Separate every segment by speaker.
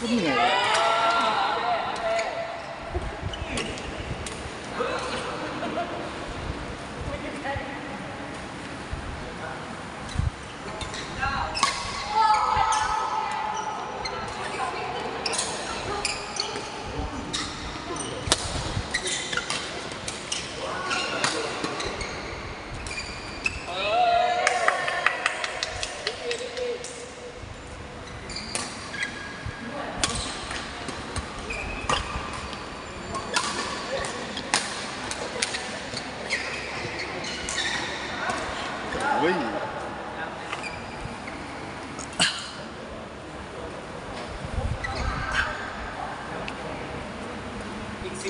Speaker 1: ก็เ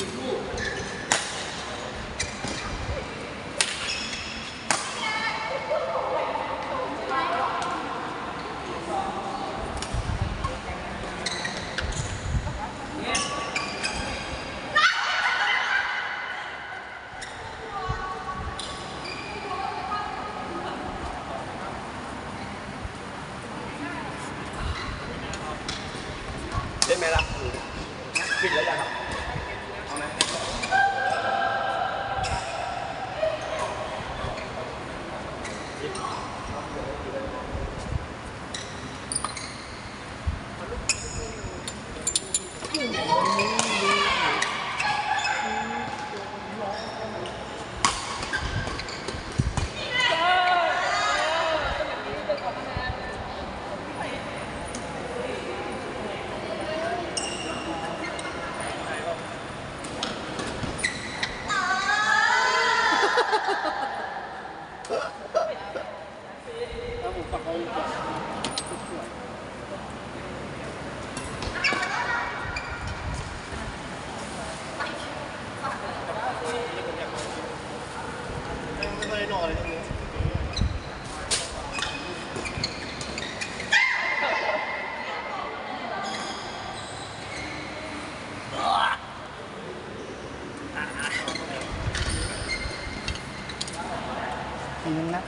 Speaker 1: ていく。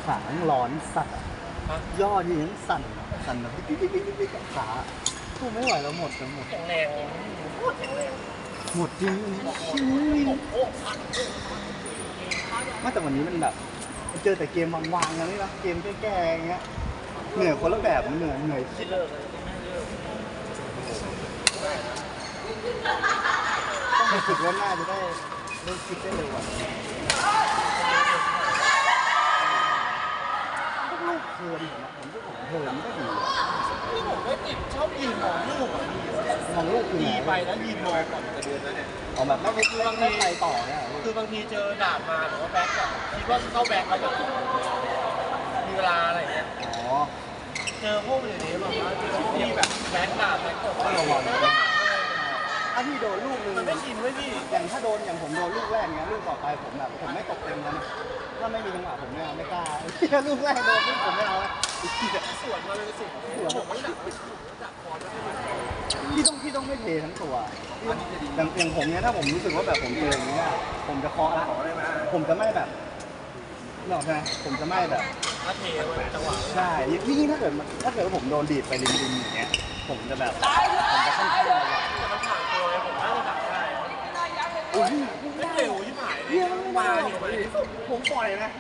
Speaker 1: ขามันร้อนสัตว์อะย่อทีนั้นสั่นอะสั่นแบบปิ๊กปิ๊กปิ๊กปิ๊กปิ๊กกับขาสู้ไม่ไหวแล้วหมดกันหมด
Speaker 2: แข็งแรงโคตรแข็งแรง
Speaker 1: หมดจริงไม่แต่วันนี้มันแบบมันเจอแต่เกมวางๆกันนี่นะเกมแก้ๆอย่างเงี้ยเหนื่อยคนละแบบมันเหนื่อยเหนื่อยคิด
Speaker 2: เลิกเลย
Speaker 1: รู้สึกว่าน่าจะได้เริ่มคิดได้เร็วกว่าพวกลูกเทิร์นผมอะผมพวกผมเทิร์นก็ดีอะ
Speaker 2: ที่ผมก็ติดชอบยิงมองลูกอะ
Speaker 1: มองลู กคือ
Speaker 2: ดี
Speaker 1: ไง
Speaker 2: ไปแล้วยิงมองก่อนจะเดือนนั้นเนี่ย
Speaker 1: ออกแบบไม่ไม่ไม่ไม่ไปต่อเนี่ยเหรอ
Speaker 2: คือบางทีเจอดาบมาหรือว่าแบ็คอะคิดว่าเข้าแบ็คแล้วแบบมีเวลาอะไรเงี้ย
Speaker 1: อ๋อ
Speaker 2: เจอพวกอย่างนี้แบบว่าที่แบบแบ็คดาบแบ็คตก
Speaker 1: ต้องระวังถ้าพี่โดนลูกนึง
Speaker 2: มันไม่ชินไว้ยพี่
Speaker 1: อย่างถ้าโดนอย่างผมโดนลูกแรกเนี้ยลูกต่อไปผมแบบผมไม่ตกเต็มแล้วนะถ้าไม่มีจังหวะผมไม่เอาไม่กล้าถ้าลูกแรกโดนลูกผมไม่เอาแล้วอีกทีอะ
Speaker 2: สวนมาเลยสิผมไม่ดักดักคอร์ดไม่ได้
Speaker 1: พี่ต้องพี่ต้องไม่เททั้งตัวอย่างอย่างผมเนี้ยถ้าผมรู้สึกว่าแบบผมเจออย่างเงี้ยผมจะเคาะละผมจะไม่แบบหรอกใช่ไหมผมจะไม่แบบ
Speaker 2: ถ้าเทมันจังหวะ
Speaker 1: ใช่ยิ่งถ้าเกิดมันถ้าเกิดว่าผมโดนดีดไปริมๆอย่างเงี้ย ผมจะแบบผมจะค่อนข้างระวัง
Speaker 2: แต่มันผ่านตัวเลยผมน่าจะดักได้
Speaker 1: อุ้ย
Speaker 2: ไม่เร็วที่หาย
Speaker 1: เฮียมันไม่
Speaker 2: มา
Speaker 1: ได้หร
Speaker 2: เร็ว
Speaker 1: อก
Speaker 2: เลย
Speaker 1: ผมปล่อยนะ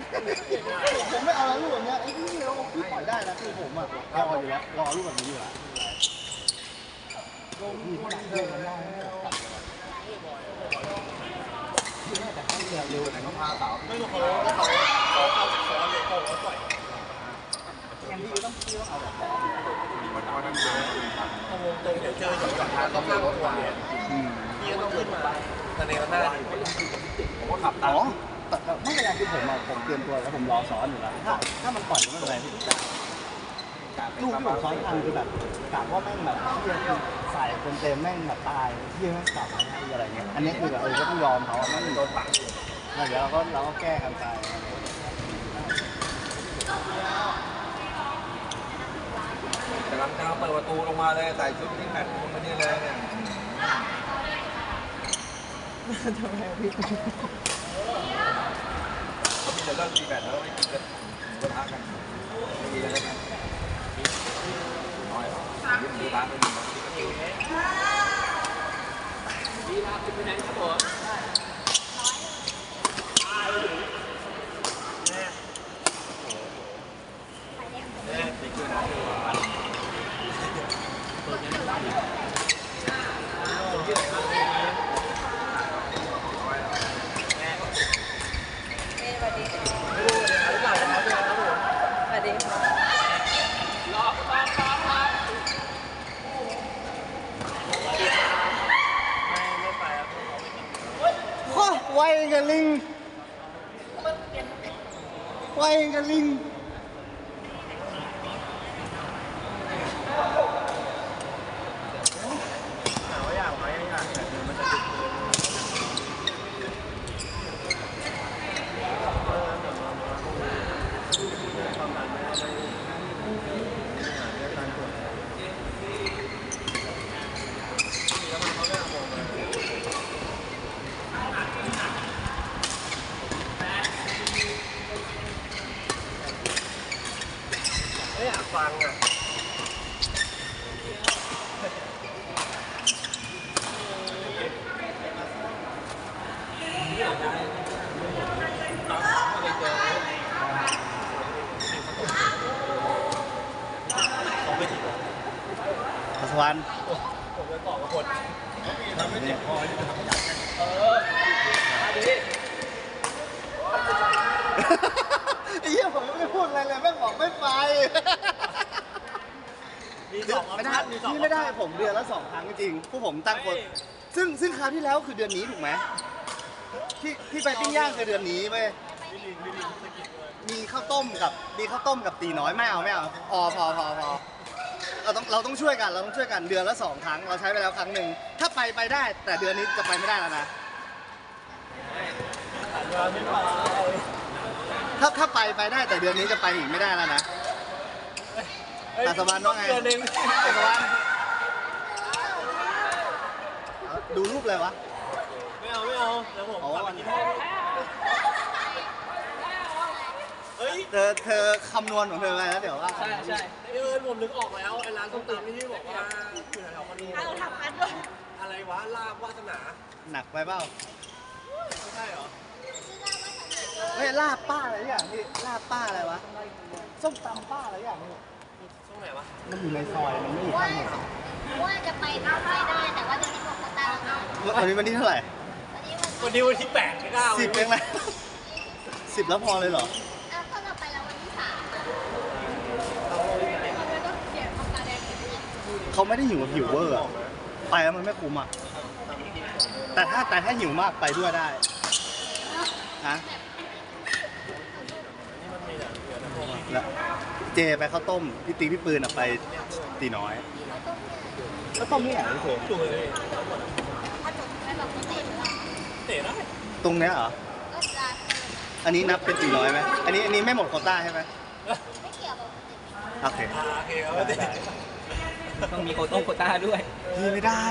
Speaker 1: ผมไม่เอาแล้วลูกแบบเนี้ยไอ้ที่เราพี่ปล่อยได้นะคือผมอะรออยู่แล้วรอลูกแบบนี้อยู่แล้วพี่ถ้าเล่นมันได้ไม่ได้ตัดพี่น่าจะให้เร็วๆหน่องพาสาว
Speaker 2: ไม่รู้เขาเขาเขาเอาจากคอร์ดเลยเขาเขาปล่อย
Speaker 1: แอนดี้ต้องพี่ต้องเอาแบบขอ
Speaker 2: เขาวงตรงเดี๋ยวเจออยู่กับทางเขาข้างตัวเนี่ย
Speaker 1: อืม
Speaker 2: พี่ก็ต้องขึ้นมา แต่ในหน้าผมก็ขับตา
Speaker 1: อ๋อ
Speaker 2: ม
Speaker 1: แต่แต่ไม่เป็นไรคือผมอะผมเตรียมตัวแล้วผมรอซ้อนอยู่แล้ว ถ้าถ้ามันปล่อยก็ไม่เป็นไรพี่ลูกที่ผมซ้อนทันคือแบบกะว่าแม่งแบบเที่ยคือใส่เต็มเต็มๆแม่งแบบตายเที่ยแม่งกลับมาให้อะไรเงี้ย อันนี้คือแบบเออก็ต้องยอมเขาแม่งโดนปักใช่แต่เดี๋ยวเราก็เราก็แก้กันไป
Speaker 2: กำลังจะเปิดประตูลงมาเลยใส่ชุดที่แมทลงมานี่เลยเนี่ย
Speaker 3: ทำไมพี่
Speaker 2: เขามีแต่เรื่องตีแบตแล้วไม่กินเลยมูกระทะกันไม่มีอะไรกันน้อยหรอหมูกระทะไม่มีนะ
Speaker 3: สวัสดีค่ะ
Speaker 1: โอ้ไวกับลิงไวกับลิง
Speaker 2: ไม่อยากฟังอะ
Speaker 1: ปัสวรรค์
Speaker 2: ผมจะต่อกับคน
Speaker 1: เนี่ย
Speaker 2: เออมาดิ
Speaker 1: ไอ้เหี้ยผมยังไม่พูดอะไรเลยแม่งบอกไม่ไป
Speaker 2: มีสองออป
Speaker 1: ไม่ได้
Speaker 2: ชั่นมีสอง
Speaker 1: พี่ไม่ได้ผมเดือนละสองครั้งจริงๆผู้ผมตั้งคน ซึ่งซึ่งคราวที่แล้วคือเดือนนี้ถูกไหมที่ที่ไปปิ้งย่างคือเดือนนี้เว้ยมีข้าวต้มกับมีข้าวต้มกับตีน้อยไม่เอาไม่เอาพอพอพอพอเราต้องเราต้องช่วยกันเราต้องช่วยกันเดือนละสองครั้ง เราใช้ไปแล้วครั้งหนึ่งถ้าไปไปได้ แต่เดือนนี้จะไปไม่ได้แล้วนะถ้าถ้าไปไปได้แต่เดือนนี้จะไปอีกไม่ได้แล้วนะ อัศวรรณว่าไง
Speaker 2: เดือนหนึ่ง
Speaker 1: อัศวรรณดูรูปเลยวะ
Speaker 2: ไม่เอาไม่เอาแล้วผม
Speaker 1: อ๋อ
Speaker 2: กลับไปกินข้าวเฮ้ย
Speaker 1: เธอเธอคำนวณของเธอไปแล้วเดี๋ยวว่า
Speaker 2: ใช่ใช่เออผมนึกออกแล้วไอ้ร้านส้มตำที่พี่บอกว่าคือแถวๆคอนโด
Speaker 3: เอาทำอันด้วย
Speaker 2: อะไรวะลาบวาสนา
Speaker 1: หนักไปเปล่า
Speaker 2: ไม่ใช่เหรอ
Speaker 1: เฮ้ยลาบป้าอะไรอย่างพี่ลาบป้าอะไรวะส้มตำป้าอะไรอย่างนี้
Speaker 2: ช่วงไหนวะ
Speaker 1: มันอยู่ในซอย มันไม่อยู่
Speaker 4: ว่า
Speaker 1: ข้างถนน
Speaker 4: ว่าจะไปไม่ค่อยได้แต่ว่าเดี๋ยวนี้บอกโควต้าแล้วนะ
Speaker 1: วันนี้วันที่เท่าไหร่
Speaker 4: วันนี้วัน
Speaker 2: วันนี้วันที่แปดไม่กล้า
Speaker 1: สิบเองนะสิบแล้วพอเลยเหรอ
Speaker 4: อะก็เราไปแล้ววันที่สามอะเราต้องเขียนปากกาแดงเขียนผิด
Speaker 1: เขาไม่ได้หิวกับหิวเวอร์อะไปแล้วมันไม่คุ้มอะ แต่ถ้าแต่ถ้าหิวมากไปด้วยได้ ฮะแล้ว เจไปข้าวต้มพี่ติ๊กพี่ปืนอะไปตีน้อยข้าวต้มนี่ไหนพี่เจ
Speaker 2: ถูกเลย
Speaker 4: ถ้าจบไม่แบบไม่ติดเรา
Speaker 2: เตะได้
Speaker 1: ตรงเนี้ยเหรอ
Speaker 4: ก็จะ
Speaker 1: อันนี้นับเป็นตีน้อยไหมอันนี้อันนี้ไม่หมดโควต้าใช่ไหม
Speaker 4: ไม่เกี่ยวกับ
Speaker 1: โอเค
Speaker 2: อ่าโอเคครับเตะ
Speaker 5: ต้องมีโคต้งโคต้าด้วย
Speaker 1: พี่ไม่ได้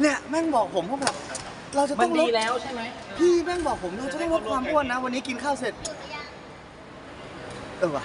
Speaker 1: เนี่ยแม่งบอกผมว่าแบบเราจะ
Speaker 5: มั
Speaker 1: ต้
Speaker 5: น
Speaker 1: องล
Speaker 5: ดี
Speaker 1: ด
Speaker 5: แล้วใช่ไหม
Speaker 1: พี่แม่งบอกผมเราจะต้องลดความอ้วนนะ วันนี้กินข้าวเสร็จ
Speaker 4: จุดหรือยัง
Speaker 1: เออว่ะ